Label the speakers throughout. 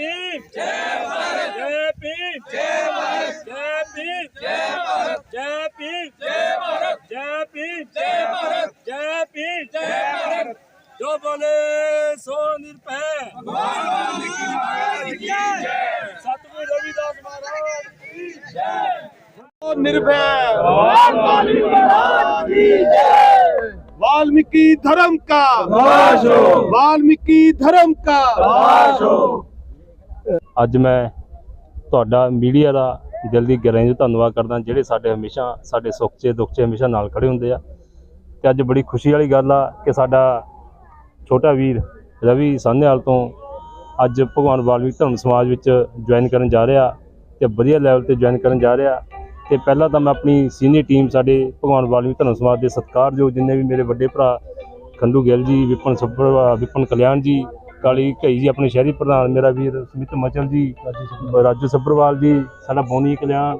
Speaker 1: जय भारत। जय जय भारत जय जय भारत जय जय भारत जय जय भारत जय जय भारत जो बोले सो सतगुरु रविदास महाराज की जय।
Speaker 2: निर्भय वाल्मीकि धर्म का। वाल्मीकि धर्म का।
Speaker 3: ਅੱਜ ਮੈਂ ਤੁਹਾਡਾ ਮੀਡੀਆ ਦਾ ਦਿਲ ਦੀ ਗਹਿਰਾਈ ਤੋਂ ਧੰਨਵਾਦ ਕਰਦਾ ਜਿਹੜੇ ਸਾਡੇ ਹਮੇਸ਼ਾ ਸਾਡੇ ਸੁੱਖ 'ਚ, ਦੁੱਖ 'ਚ ਹਮੇਸ਼ਾ ਨਾਲ ਖੜੇ ਹੁੰਦੇ ਆ। ਤੇ ਅੱਜ ਬੜੀ ਖੁਸ਼ੀ ਵਾਲੀ ਗੱਲ ਆ ਕਿ ਸਾਡਾ ਛੋਟਾ ਵੀਰ ਰਵੀ ਸਾਹਨੇਵਾਲ ਤੋਂ ਅੱਜ ਭਗਵਾਨ ਵਾਲਮੀਕ ਧਰਮ ਸਮਾਜ ਵਿੱਚ ਜੁਆਇਨ ਕਰਨ ਜਾ ਰਿਹਾ ਤੇ ਵਧੀਆ ਲੈਵਲ ਤੇ ਜੁਆਇਨ ਕਰਨ ਜਾ ਰਿਹਾ। ਤੇ ਪਹਿਲਾਂ ਤਾਂ ਮੈਂ ਆਪਣੀ ਸੀਨੀਅਰ ਟੀਮ ਸਾਡੇ ਭਗਵਾਨ ਵਾਲਮੀਕ ਧਰਮ ਸਮਾਜ ਦੇ ਸਤਿਕਾਰਯੋਗ ਜਿੰਨੇ ਵੀ ਮੇਰੇ ਵੱਡੇ ਭਰਾ ਖੰਡੂ ਗਿੱਲ ਜੀ, ਵਿਪਨ ਸੁਪਰ ਵਿਪਨ ਕਲਿਆਣ ਜੀ ਕਾਲੀ ਘਈ ਜੀ ਆਪਣੇ ਸ਼ਹਿਰੀ ਪ੍ਰਧਾਨ ਮੇਰਾ ਵੀਰ ਸੁਮਿਤ ਮਚਲ ਜੀ, ਰਾਜੂ ਸੱਭਰਵਾਲ ਜੀ, ਸਾਡਾ ਬੋਨੀ ਕਲਿਆਣ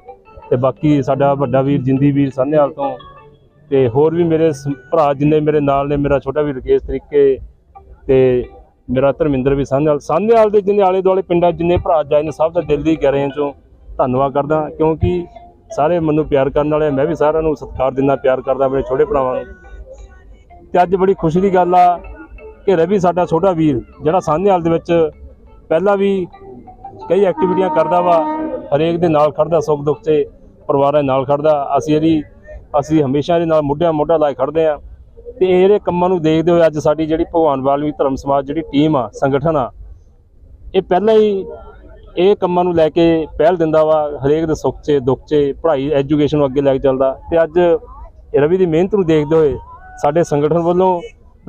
Speaker 3: ਤੇ ਬਾਕੀ ਸਾਡਾ ਵੱਡਾ ਵੀਰ ਜਿੰਦੀ ਵੀਰ ਸੰਧਿਆਲ ਤੋਂ ਤੇ ਹੋਰ ਵੀ ਮੇਰੇ ਸ- ਭਰਾ ਜਿੰਨੇ ਮੇਰੇ ਨਾਲ ਨੇ, ਮੇਰਾ ਛੋਟਾ ਵੀਰ ਰਕੇਸ਼ ਤਰੀਕੇ ਤੇ ਮੇਰਾ ਧਰਮਿੰਦਰ ਵੀ ਸੰਧਿਆਲ ਸੰਧਿਆਲ ਦੇ ਜਿੰਨੇ ਆਲੇ ਦੁਆਲੇ ਪਿੰਡਾਂ ਜਿੰਨੇ ਭਰਾ ਜਾਏ ਨੇ, ਸਭ ਦਾ ਦਿਲ ਦੀ ਗਹਿਰਾਈਆਂ ਚੋਂ ਧੰਨਵਾਦ ਕਰਦਾ, ਕਿਉਂਕਿ ਸਾਰੇ ਮੈਨੂੰ ਪਿਆਰ ਕਰਨ ਵਾਲੇ ਮੈਂ ਵੀ ਸਾਰਿਆਂ ਨੂੰ ਸਤਿਕਾਰ ਦਿੰਦਾ, ਪਿਆਰ ਕਰਦਾ ਆਪਣੇ ਛੋਟੇ ਭਰਾਵਾਂ ਨੂੰ। ਤੇ ਅੱਜ ਬੜੀ ਖੁਸ਼ੀ ਦੀ ਗੱਲ ਆ ਕਿ ਰਵੀ ਸਾਡਾ ਛੋਟਾ ਵੀਰ, ਜਿਹੜਾ ਸਾਹਨੇਵਾਲ ਦੇ ਵਿੱਚ ਪਹਿਲਾਂ ਵੀ ਕਈ ਐਕਟੀਵਿਟੀਆਂ ਕਰਦਾ ਵਾ, ਹਰੇਕ ਦੇ ਨਾਲ ਖੜਦਾ, ਸੁੱਖ ਦੁੱਖ 'ਚ ਪਰਿਵਾਰਾਂ ਦੇ ਨਾਲ ਖੜਦਾ। ਅਸੀਂ ਇਹਦੀ, ਅਸੀਂ ਹਮੇਸ਼ਾ ਇਹਦੇ ਨਾਲ ਮੋਢਿਆਂ ਮੋਢਾ ਲਾ ਕੇ ਖੜਦੇ ਆ ਤੇ ਇਹਦੇ ਕੰਮਾਂ ਨੂੰ ਦੇਖਦੇ ਹੋਏ ਅੱਜ ਸਾਡੀ ਜਿਹੜੀ ਭਗਵਾਨ ਵਾਲਮੀਕ ਧਰਮ ਸਮਾਜ ਜਿਹੜੀ ਟੀਮ ਆ, ਸੰਗਠਨ ਆ, ਇਹ ਪਹਿਲਾਂ ਹੀ ਇਹ ਕੰਮਾਂ ਨੂੰ ਲੈ ਕੇ ਪਹਿਲ ਦਿੰਦਾ ਵਾ, ਹਰੇਕ ਦੇ ਸੁੱਖ 'ਚ ਦੁੱਖ 'ਚ ਪੜ੍ਹਾਈ ਐਜੂਕੇਸ਼ਨ ਨੂੰ ਅੱਗੇ ਲੈ ਕੇ ਚੱਲਦਾ। ਤੇ ਅੱਜ ਰਵੀ ਦੀ ਮਿਹਨਤ ਨੂੰ ਦੇਖਦੇ ਹੋਏ ਸਾਡੇ ਸੰਗਠਨ ਵੱਲੋਂ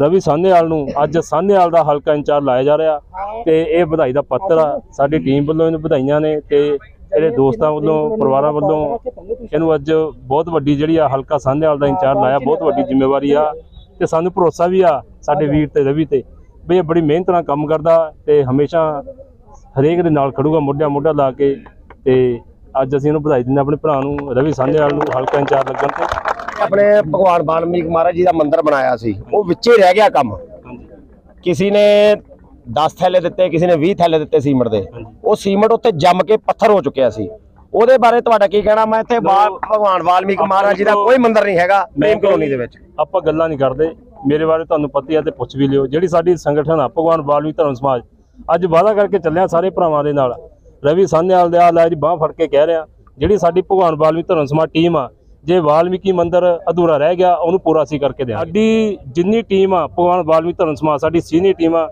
Speaker 3: ਰਵੀ ਸਾਹਨੇਵਾਲ ਨੂੰ ਅੱਜ ਸਾਹਨੇਵਾਲ ਦਾ ਹਲਕਾ ਇੰਚਾਰਜ ਲਾਇਆ ਜਾ ਰਿਹਾ ਤੇ ਇਹ ਵਧਾਈ ਦਾ ਪੱਤਰ ਆ। ਸਾਡੀ ਟੀਮ ਵੱਲੋਂ ਇਹਨੂੰ ਵਧਾਈਆਂ ਨੇ ਤੇ ਇਹਦੇ ਦੋਸਤਾਂ ਵੱਲੋਂ, ਪਰਿਵਾਰਾਂ ਵੱਲੋਂ ਇਹਨੂੰ ਅੱਜ ਬਹੁਤ ਵੱਡੀ ਜਿਹੜੀ ਆ ਹਲਕਾ ਸਾਹਨੇਵਾਲ ਦਾ ਇੰਚਾਰਜ ਲਾਇਆ, ਬਹੁਤ ਵੱਡੀ ਜ਼ਿੰਮੇਵਾਰੀ ਆ ਤੇ ਸਾਨੂੰ ਭਰੋਸਾ ਵੀ ਆ ਸਾਡੇ ਵੀਰ ਤੇ ਰਵੀ ਤੇ ਵੀ ਇਹ ਬੜੀ ਮਿਹਨਤ ਨਾਲ ਕੰਮ ਕਰਦਾ ਤੇ ਹਮੇਸ਼ਾ ਹਰੇਕ ਦੇ ਨਾਲ ਖੜੂਗਾ, ਮੋਢਿਆਂ ਮੋਢਾ ਲਾ ਕੇ ਤੇ ਅੱਜ ਅਸੀਂ ਇਹਨੂੰ ਵਧਾਈ ਦਿੰਦੇ ਆਪਣੇ ਭਰਾ ਨੂੰ, ਰਵੀ ਸਾਹਨੇਵਾਲ ਨੂੰ ਹਲਕਾ ਇੰਚਾਰਜ ਲੱਗਣ ਤੇ।
Speaker 4: ਆਪਣੇ ਭਗਵਾਨ ਵਾਲਮੀਕ ਮਹਾਰਾਜ ਜੀ ਦਾ ਮੰਦਿਰ ਬਣਾਇਆ ਸੀ। ਉਹ ਵਿੱਚੇ ਰਹਿ ਗਿਆ ਕੰਮ। ਕਿਸੇ ਨੇ 10 ਥੈਲੇ ਦਿੱਤੇ ਕਿਸੇ ਨੇ 20 ਥੈਲੇ ਦਿੱਤੇ ਸੀਮਟ ਦੇ। ਉਹ ਸੀਮਟ ਉੱਤੇ ਜੰਮ ਕੇ ਪੱਥਰ ਹੋ ਚੁੱਕਿਆ ਸੀ। ਉਹਦੇ ਬਾਰੇ ਤੁਹਾਡਾ ਕੀ ਕਹਿਣਾ? ਮੈਂ ਇੱਥੇ ਭਗਵਾਨ ਵਾਲਮੀਕ ਮਹਾਰਾਜ ਜੀ ਦਾ ਕੋਈ ਮੰਦਿਰ ਨਹੀਂ ਹੈਗਾ ਪ੍ਰੇਮ ਕਲੋਨੀ ਦੇ ਵਿੱਚ।
Speaker 3: ਆਪਾਂ ਗੱਲਾਂ ਨਹੀਂ ਕਰਦੇ। ਮੇਰੇ ਬਾਰੇ ਤੁਹਾਨੂੰ ਪਤਾ ਹੀ ਤੇ ਪੁੱਛ ਵੀ ਲਿਓ। ਜਿਹੜੀ ਸਾਡੀ ਸੰਗਠਨ ਆ ਭਗਵਾਨ ਵਾਲਮੀਕ ਧਰਮ ਸਮਾਜ ਅੱਜ ਵਾਅਦਾ ਕਰਕੇ ਚੱਲਿਆ ਸਾਰੇ ਭਰਾਵਾਂ ਦੇ ਨਾਲ। ਰਵੀ ਸਾਹਨੇਵਾਲ ਦੇ ਆ ਲੈ ਜੀ ਬਾਹ ਫੜ ਕੇ ਕਹਿ ਰਿਹਾ। ਜਿਹੜੀ ਸਾਡੀ ਭਗਵਾਨ ਵਾਲਮੀਕ ਧਰਮ ਸਮਾਜ ਟੀਮ ਆ ਜੇ ਵਾਲਮੀਕੀ ਮੰਦਿਰ ਅਧੂਰਾ ਰਹਿ ਗਿਆ, ਉਹਨੂੰ ਪੂਰਾ ਅਸੀਂ ਕਰਕੇ ਦਿਆਂਗੇ। ਸਾਡੀ ਜਿੰਨੀ ਟੀਮ ਆ, ਭਗਵਾਨ ਵਾਲਮੀਕ ਧਰਮ ਸਮਾਜ, ਸਾਡੀ ਸੀਨੀਅਰ ਟੀਮ ਆ,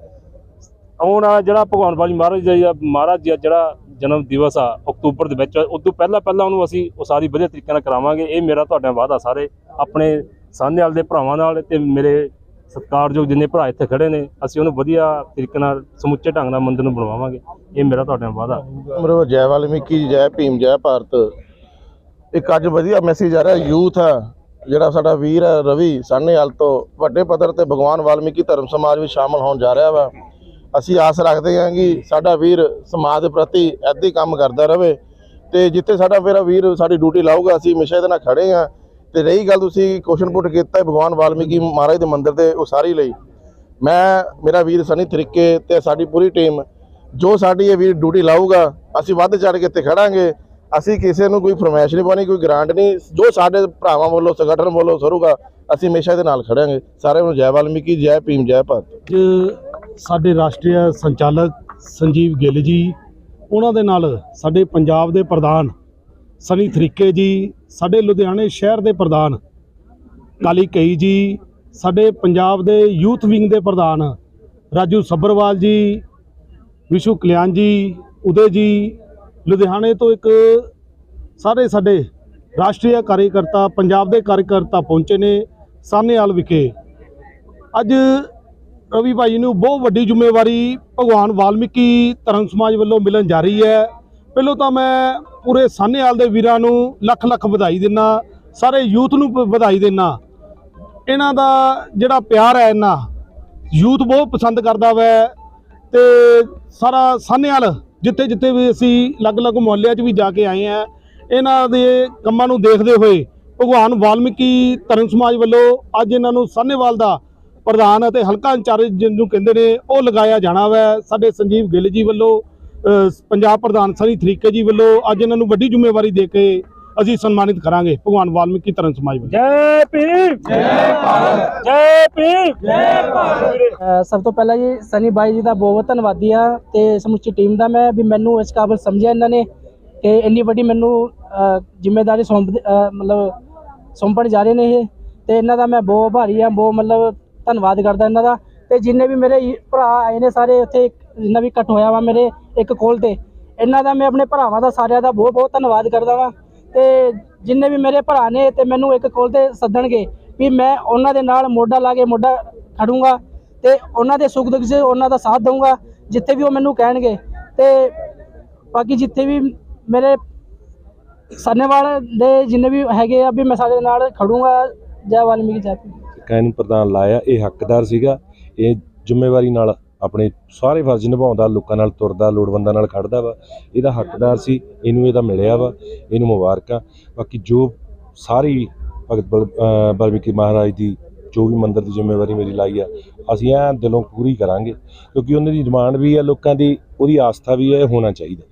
Speaker 3: ਆਉਣ ਵਾਲਾ ਜਿਹੜਾ ਭਗਵਾਨ ਵਾਲੀ ਮਹਾਰਾਜ ਜੀ ਦਾ ਮਹਾਰਾਜ ਜੀ ਜਿਹੜਾ ਜਨਮ ਦਿਵਸ ਆ, ਅਕਤੂਬਰ ਦੇ ਵਿੱਚ ਉਸ ਤੋਂ ਪਹਿਲਾਂ ਪਹਿਲਾਂ ਉਹਨੂੰ ਅਸੀਂ ਉਸਾਰੀ ਵਧੀਆ ਤਰੀਕੇ ਨਾਲ ਕਰਾਵਾਂਗੇ। ਇਹ ਮੇਰਾ ਤੁਹਾਡਾ ਵਾਅਦਾ ਸਾਰੇ, ਆਪਣੇ ਸਾਹਨੇਵਾਲ ਦੇ ਭਰਾਵਾਂ ਨਾਲ ਤੇ ਮੇਰੇ ਸਤਿਕਾਰਯੋਗ ਜਿੰਨੇ ਭਰਾ ਇੱਥੇ ਖੜੇ ਨੇ, ਅਸੀਂ ਉਹਨੂੰ ਵਧੀਆ ਤਰੀਕੇ ਨਾਲ ਸਮੁੱਚੇ ਢੰਗ ਨਾਲ ਮੰਦਿਰ ਨੂੰ ਬਣਵਾਵਾਂਗੇ। ਇਹ ਮੇਰਾ ਤੁਹਾਡਾ ਵਾਅਦਾ।
Speaker 2: ਜੈ ਵਾਲਮੀਕੀ ਜੈ ਭੀਮ, ਜੈ ਭਾਰਤ। ਇੱਕ ਅੱਜ ਵਧੀਆ ਮੈਸੇਜ ਆ ਰਿਹਾ ਯੂਥ ਆ, ਜਿਹੜਾ ਸਾਡਾ ਵੀਰ ਹੈ ਰਵੀ ਸਾਹਨੇਵਾਲ ਤੋਂ। ਵੱਡੇ ਪੱਧਰ ਤੇ ਭਗਵਾਨ ਵਾਲਮੀਕੀ ਧਰਮ ਸਮਾਜ ਵਿੱਚ ਸ਼ਾਮਲ ਹੋਣ ਜਾ ਰਿਹਾ ਵਾ। ਅਸੀਂ ਆਸ ਰੱਖਦੇ ਹਾਂ ਕਿ ਸਾਡਾ ਵੀਰ ਸਮਾਜ ਦੇ ਪ੍ਰਤੀ ਏਦਾਂ ਹੀ ਕੰਮ ਕਰਦਾ ਰਹੇ ਤੇ ਜਿੱਥੇ ਸਾਡਾ ਮੇਰਾ ਵੀਰ ਸਾਡੀ ਡਿਊਟੀ ਲਾਊਗਾ, ਅਸੀਂ ਹਮੇਸ਼ਾ ਇਹਦੇ ਨਾਲ ਖੜੇ ਹਾਂ। ਤੇ ਰਹੀ ਗੱਲ ਤੁਸੀਂ ਕੁਐਸਚਨ ਪੁੱਟ ਕੀਤਾ ਭਗਵਾਨ ਵਾਲਮੀਕੀ ਮਹਾਰਾਜ ਦੇ ਮੰਦਿਰ ਦੇ ਉਸਾਰੀ ਲਈ। ਮੈਂ, ਮੇਰਾ ਵੀਰ ਸਨੀ ਤਰੀਕੇ ਤੇ ਸਾਡੀ ਪੂਰੀ ਟੀਮ ਜੋ ਸਾਡੀ ਇਹ ਵੀਰ ਡਿਊਟੀ ਲਾਊਗਾ, ਅਸੀਂ ਵੱਧ ਚੜ ਕੇ ਇੱਥੇ ਖੜਾਂਗੇ। ਅਸੀਂ ਕਿਸੇ ਨੂੰ ਕੋਈ ਫਰਮਾਇਸ਼ ਨਹੀਂ ਪਾਣੀ ਕੋਈ ਗ੍ਰਾਂਟ ਨਹੀਂ। ਜੋ ਸਾਡੇ ਭਰਾਵਾਂ ਵੱਲੋਂ ਸੰਗਠਨ ਵੱਲੋਂ ਸਰੂਗਾ, ਅਸੀਂ ਹਮੇਸ਼ਾ ਇਹਦੇ ਨਾਲ ਖੜਾਂਗੇ। ਸਾਰਿਆਂ ਨੂੰ ਜੈ ਵਾਲਮੀਕੀ, ਜੈ ਭੀਮ, ਜੈ ਭਾਰਤ।
Speaker 5: ਸਾਡੇ ਰਾਸ਼ਟਰੀ ਸੰਚਾਲਕ ਸੰਜੀਵ ਗਿੱਲ ਜੀ, ਉਹਨਾਂ ਦੇ ਨਾਲ ਸਾਡੇ ਪੰਜਾਬ ਦੇ ਪ੍ਰਧਾਨ ਸਨੀ ਥਰੀਕੇ ਜੀ, ਸਾਡੇ ਲੁਧਿਆਣੇ ਸ਼ਹਿਰ ਦੇ ਪ੍ਰਧਾਨ ਕਾਲੀ ਕਈ ਜੀ, ਸਾਡੇ ਪੰਜਾਬ ਦੇ ਯੂਥ ਵਿੰਗ ਦੇ ਪ੍ਰਧਾਨ ਰਾਜੂ ਸੱਬਰਵਾਲ ਜੀ, ਵਿਸ਼ੂ ਕਲਿਆਣ ਜੀ, ਉਦੇ ਜੀ ਲੁਧਿਆਣੇ ਤੋਂ ਇੱਕ ਸਾਰੇ ਸਾਡੇ ਰਾਸ਼ਟਰੀ ਕਾਰਜਕਰਤਾ ਪੰਜਾਬ ਦੇ ਕਾਰਜਕਰਤਾ ਪਹੁੰਚੇ ਨੇ ਸਾਹਨੇਵਾਲ ਵਿਖੇ। ਅੱਜ ਰਵੀ ਭਾਈ ਨੂੰ ਬਹੁਤ ਵੱਡੀ ਜ਼ਿੰਮੇਵਾਰੀ ਭਗਵਾਨ ਵਾਲਮੀਕੀ ਧਰਮ ਸਮਾਜ ਵੱਲੋਂ ਮਿਲਣ ਜਾ ਰਹੀ ਹੈ। ਪਹਿਲਾਂ ਤਾਂ ਮੈਂ ਪੂਰੇ ਸਾਹਨੇਵਾਲ ਦੇ ਵੀਰਾਂ ਨੂੰ ਲੱਖ ਲੱਖ ਵਧਾਈ ਦਿੰਨਾ, ਸਾਰੇ ਯੂਥ ਨੂੰ ਵਧਾਈ ਦਿੰਨਾ। ਇਹਨਾਂ ਦਾ ਜਿਹੜਾ ਪਿਆਰ ਹੈ ਇਹਨਾਂ, ਯੂਥ ਬਹੁਤ ਪਸੰਦ ਕਰਦਾ ਵੈ ਤੇ ਸਾਰਾ ਸਾਹਨੇਵਾਲ ਜਿੱਥੇ ਜਿੱਥੇ ਵੀ ਅਸੀਂ ਅਲੱਗ-ਅਲੱਗ ਮੁਹੱਲਿਆਂ 'ਚ ਵੀ ਜਾ ਕੇ ਆਏ ਆ ਇਹਨਾਂ ਦੇ ਕੰਮਾਂ ਨੂੰ ਦੇਖਦੇ ਹੋਏ ਭਗਵਾਨ ਵਾਲਮੀਕੀ ਧਰਮ ਸਮਾਜ ਵੱਲੋਂ ਅੱਜ ਇਹਨਾਂ ਨੂੰ ਸਾਨੇਵਾਲ ਦਾ ਪ੍ਰਧਾਨ ਅਤੇ ਹਲਕਾ ਇੰਚਾਰਜ ਜਿਹਨੂੰ ਕਹਿੰਦੇ ਨੇ, ਉਹ ਲਗਾਇਆ ਜਾਣਾ ਵੈ। ਸਾਡੇ ਸੰਜੀਵ ਗਿੱਲ ਜੀ ਵੱਲੋਂ ਪੰਜਾਬ ਪ੍ਰਧਾਨ ਸਨੀ ਤਰੀਕੇ ਜੀ ਵੱਲੋਂ ਅੱਜ ਇਹਨਾਂ ਨੂੰ ਵੱਡੀ ਜ਼ਿੰਮੇਵਾਰੀ ਦੇ ਕੇ ਅਸੀਂ ਸਨਮਾਨਿਤ ਕਰਾਂਗੇ ਭਗਵਾਨ ਵਾਲਮੀਕੀ ਧਰਮ ਸਮਾਜ ਵੱਲੋਂ।
Speaker 1: ਜੈ ਭੀਮ। ਜੈ ਭਾਰਤ ਜੈ ਭੀਮ। ਜੈ ਭਾਰਤ।
Speaker 6: ਸਭ ਤੋਂ ਪਹਿਲਾਂ ਜੀ ਸਨੀ ਬਾਈ ਜੀ ਦਾ ਬਹੁਤ ਬਹੁਤ ਧੰਨਵਾਦੀ ਆ ਤੇ ਸਮੁੱਚੀ ਟੀਮ ਦਾ ਮੈਂ ਵੀ ਮੈਨੂੰ ਇਸ ਕਾਬਲ ਸਮਝਿਆ ਇਹਨਾਂ ਨੇ ਕਿ ਇੰਨੀ ਵੱਡੀ ਮੈਨੂੰ ਜ਼ਿੰਮੇਵਾਰੀ ਸੌਂਪ ਮਤਲਬ ਸੌਂਪਣ ਜਾ ਰਹੇ ਨੇ ਇਹ। ਤੇ ਇਹਨਾਂ ਦਾ ਮੈਂ ਬਹੁਤ ਆਭਾਰੀ ਆ ਬਹੁਤ ਮਤਲਬ ਧੰਨਵਾਦ ਕਰਦਾ ਇਹਨਾਂ ਦਾ। ਤੇ ਜਿੰਨੇ ਵੀ ਮੇਰੇ ਭਰਾ ਆਏ ਨੇ ਸਾਰੇ ਉੱਥੇ ਜਿੰਨਾ ਵੀ ਇਕੱਠ ਹੋਇਆ ਵਾ ਮੇਰੇ ਇੱਕ ਕੋਲ ਤੇ ਇਹਨਾਂ ਦਾ ਮੈਂ ਆਪਣੇ ਭਰਾਵਾਂ ਦਾ ਸਾਰਿਆਂ ਦਾ ਬਹੁਤ ਬਹੁਤ ਧੰਨਵਾਦ ਕਰਦਾ ਵਾਂ। ਤੇ ਜਿੰਨੇ ਵੀ ਮੇਰੇ ਭਰਾ ਨੇ ਤੇ ਮੈਨੂੰ ਇੱਕ ਕੋਲ ਤੇ ਸੱਦਣਗੇ ਵੀ ਮੈਂ ਉਹਨਾਂ ਦੇ ਨਾਲ ਮੋਢਾ ਲਾ ਕੇ ਮੋਢਾ ਖੜੂੰਗਾ ਤੇ ਉਹਨਾਂ ਦੇ ਸੁੱਖ ਦੁੱਖ 'ਚ ਉਹਨਾਂ ਦਾ ਸਾਥ ਦਊਂਗਾ, ਜਿੱਥੇ ਵੀ ਉਹ ਮੈਨੂੰ ਕਹਿਣਗੇ ਤੇ ਬਾਕੀ ਜਿੱਥੇ ਵੀ ਮੇਰੇ ਸਾਨੇਵਾਲ ਦੇ ਜਿੰਨੇ ਵੀ ਹੈਗੇ ਆ ਵੀ ਮੈਂ ਸਾਡੇ ਨਾਲ ਖੜੂੰਗਾ, ਜੈ ਵਾਲਮੀਕੀ ਜੈ ਭੀਮ।
Speaker 7: ਕਾਨੂੰਨ ਪ੍ਰਧਾਨ ਲਾਇਆ, ਇਹ ਹੱਕਦਾਰ ਸੀਗਾ, ਇਹ ਜ਼ਿੰਮੇਵਾਰੀ ਨਾਲ ਆਪਣੇ ਸਾਰੇ ਫਰਜ਼ ਨਿਭਾਉਂਦਾ, ਲੋਕਾਂ ਨਾਲ ਤੁਰਦਾ, ਲੋੜਵੰਦਾਂ ਨਾਲ ਖੜਦਾ ਵਾ। ਇਹਦਾ ਹੱਕਦਾਰ ਸੀ, ਇਹਨੂੰ ਇਹਦਾ ਮਿਲਿਆ ਵਾ, ਇਹਨੂੰ ਮੁਬਾਰਕਾਂ। ਬਾਕੀ ਜੋ ਸਾਰੀ ਭਗਤ ਬਲ- ਅਹ ਮਹਾਰਾਜ ਦੀ ਜੋ ਵੀ ਮੰਦਰ ਦੀ ਜ਼ਿੰਮੇਵਾਰੀ ਮੇਰੀ ਲਾਈ ਆ, ਅਸੀਂ ਐਂ ਦਿਲੋਂ ਪੂਰੀ ਕਰਾਂਗੇ। ਕਿਉਂਕਿ ਉਹਨਾਂ ਦੀ ਡਿਮਾਂਡ ਵੀ ਆ, ਲੋਕਾਂ ਦੀ, ਉਹਦੀ ਆਸਥਾ ਵੀ ਹੈ ਇਹ ਹੋਣਾ ਚਾਹੀਦਾ।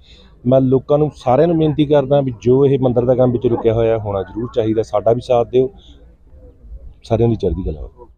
Speaker 7: ਮੈਂ ਲੋਕਾਂ ਨੂੰ ਸਾਰਿਆਂ ਨੂੰ ਬੇਨਤੀ ਕਰਦਾ ਵੀ ਜੋ ਇਹ ਮੰਦਰ ਦਾ ਕੰਮ ਵਿੱਚ ਰੁਕਿਆ ਹੋਇਆ, ਹੋਣਾ ਜ਼ਰੂਰ ਚਾਹੀਦਾ। ਸਾਡਾ ਵੀ ਸਾਥ ਦਿਓ। ਸਾਰਿਆਂ ਦੀ ਚੜ੍ਹਦੀ ਕਲਾ ਹੋਵੇ